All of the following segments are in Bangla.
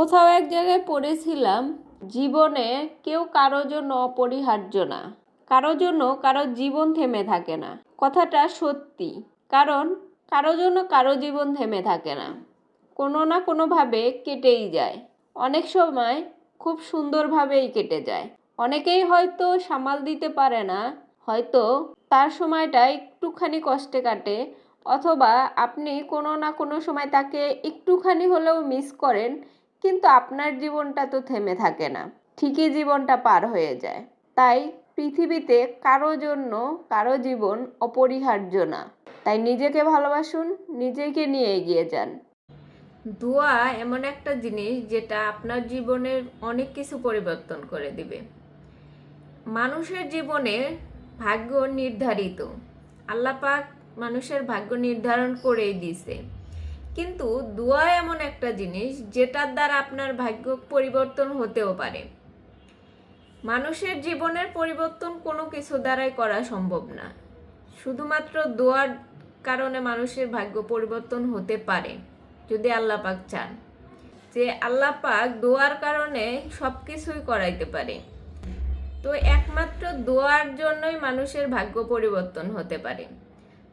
কোথাও এক জায়গায় পড়েছিলাম, জীবনে কেউ কারও জন্য অপরিহার্য না। কারও জন্য কারও জীবন থেমে থাকে না। কথাটা সত্যি, কারণ কারও জন্য কারও জীবন থেমে থাকে না। কোনো না কোনোভাবে কেটেই যায়। অনেক সময় খুব সুন্দরভাবেই কেটে যায়। অনেকেই হয়তো সামাল দিতে পারে না, হয়তো তার সময়টা একটুখানি কষ্টে কাটে, অথবা আপনি কোনো না কোনো সময় তাকে একটুখানি হলেও মিস করেন কিন্তু আপনার জীবনটা তো থেমে থাকে না। ঠিকই জীবনটা পার হয়ে যায়। তাই পৃথিবীতে কারও জন্য কারও জীবন অপরিহার্য না। তাই নিজেকে ভালোবাসুন, নিজেকে নিয়ে এগিয়ে যান। দোয়া এমন একটা জিনিস যেটা আপনার জীবনের অনেক কিছু পরিবর্তন করে দিবে। মানুষের জীবনে ভাগ্য নির্ধারিত। আল্লাপাক মানুষের ভাগ্য নির্ধারণ করেই দিছে কিন্তু দোয়া এমন একটা জিনিস যেটার দ্বারা আপনার ভাগ্য পরিবর্তন হতেও পারে। মানুষের জীবনের পরিবর্তন কোনো কিছু দ্বারাই করা সম্ভব না। শুধুমাত্র দোয়ার কারণে মানুষের ভাগ্য পরিবর্তন হতে পারে, যদি আল্লাহ পাক চান। যে আল্লাহ পাক দোয়ার কারণে সব কিছুই করাইতে পারে। তো একমাত্র দোয়ার জন্যই মানুষের ভাগ্য পরিবর্তন হতে পারে।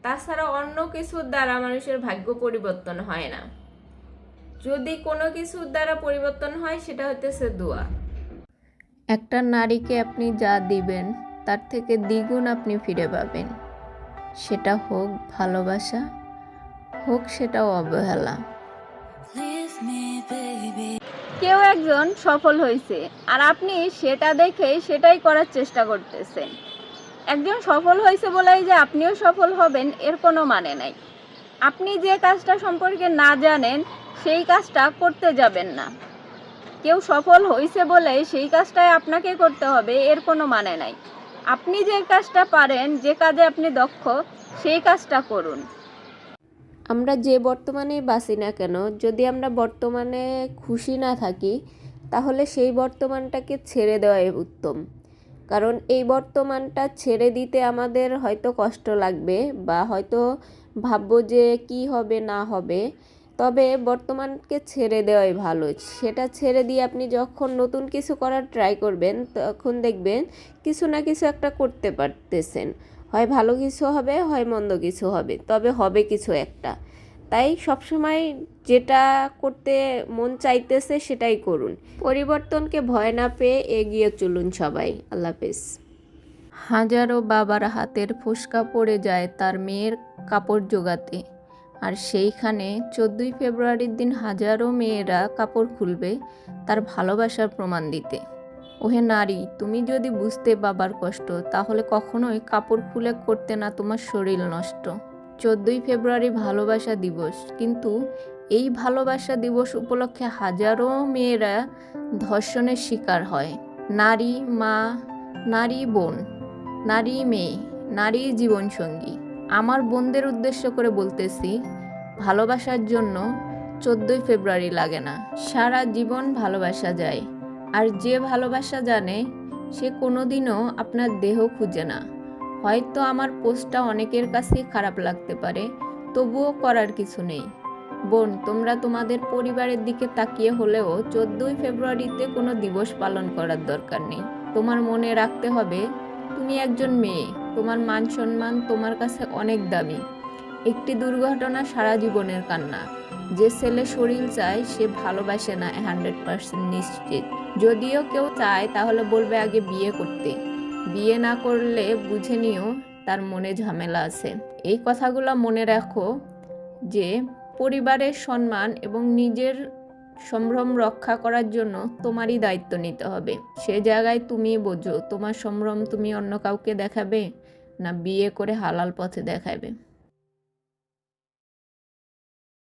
তাছাড়া অন্য কিছুর দ্বারা মানুষের ভাগ্য পরিবর্তন হয় না। যদি কোনো কিছুর দ্বারা পরিবর্তন হয়, সেটা হতেছে দোয়া। একটা নারীকে আপনি যা দিবেন, তার থেকে দ্বিগুণ আপনি ফিরে পাবেন। সেটা হোক ভালোবাসা, হোক সেটাও অবহেলা. কেউ একজন সফল হয়েছে আর আপনি সেটা দেখে সেটাই করার চেষ্টা করতেছেন। একজন সফল হয়েছে বলেই যে আপনিও সফল হবেন, এর কোনো মানে নাই। আপনি যে কাজটা সম্পর্কে না জানেন, সেই কাজটা করতে যাবেন না। কেউ সফল হয়েছে বলে সেই কাজটাই আপনাকে করতে হবে, এর কোনো মানে নাই। আপনি যে কাজটা পারেন, যে কাজে আপনি দক্ষ, সেই কাজটা করুন। আমরা যে বর্তমানে বাঁচি না কেন, যদি আমরা বর্তমানে খুশি না থাকি, তাহলে সেই বর্তমানটাকে ছেড়ে দেওয়াই উত্তম। কারণ এই বর্তমানটা ছেড়ে দিতে আমাদের হয়তো কষ্ট লাগবে বা হয়তো ভাববো যে কি হবে, না হবে। তবে বর্তমানকে ছেড়ে দেওয়াই ভালো। সেটা ছেড়ে দিয়ে আপনি যখন নতুন কিছু করার ট্রাই করবেন, তখন দেখবেন কিছু না কিছু একটা করতে পারতেছেন। হয় ভালো কিছু হবে, হয় মন্দ কিছু হবে। তবে হবে কিছু একটা। তাই সবসময় যেটা করতে মন চাইতেছে সেটাই করুন। পরিবর্তনকে ভয় না পেয়ে এগিয়ে চলুন সবাই। আল্লাহ হাফেজ। হাজারো বাবার হাতের ফুসকা পড়ে যায় তার মেয়ের কাপড় জোগাতে। আর সেইখানে চোদ্দোই ফেব্রুয়ারির দিন হাজারো মেয়েরা কাপড় খুলবে তার ভালোবাসার প্রমাণ দিতে। ওহে নারী, তুমি যদি বুঝতে বাবার কষ্ট, তাহলে কখনোই কাপড় খুলে করতে না তোমার শরীর নষ্ট। চোদ্দোই ফেব্রুয়ারি ভালোবাসা দিবস। কিন্তু এই ভালোবাসা দিবস উপলক্ষে হাজারো মেয়েরা ধর্ষণের শিকার হয়। নারী, মা, নারী বোন, নারী মেয়ে, নারী জীবনসঙ্গী। আমার বোনদের উদ্দেশ্য করে বলতেছি, ভালোবাসার জন্য চোদ্দোই ফেব্রুয়ারি লাগে না। সারা জীবন ভালোবাসা যায়। আর যে ভালোবাসা জানে, সে কোনোদিনও আপনার দেহ খুঁজে না। হয়তো আমার পোস্টটা অনেকের কাছেই খারাপ লাগতে পারে, তবুও করার কিছু নেই। বোন, তোমরা তোমাদের পরিবারের দিকে তাকিয়ে হলেও চোদ্দোই ফেব্রুয়ারিতে কোনো দিবস পালন করার দরকার নেই। তোমার মনে রাখতে হবে, তুমি একজন মেয়ে, তোমার মান সম্মান তোমার কাছে অনেক দামি। একটি দুর্ঘটনা সারা জীবনের কান্না। যে ছেলে শরীর চায়, সে ভালোবাসে না হান্ড্রেড পার্সেন্ট নিশ্চিত। যদিও কেউ চায়, তাহলে বলবে আগে বিয়ে করতে। বিয়ে না করলে বুঝে নিও তার মনে ঝামেলা আছে। এই কথাগুলো মনে রাখো যে পরিবারের সম্মান এবং নিজের সম্ভ্রম রক্ষা করার জন্য তোমারই দায়িত্ব নিতে হবে। সে জায়গায় তুমি বোঝো, তোমার সম্ভ্রম তুমি অন্য কাউকে দেখাবে না বিয়ে করে হালাল পথে দেখাবে।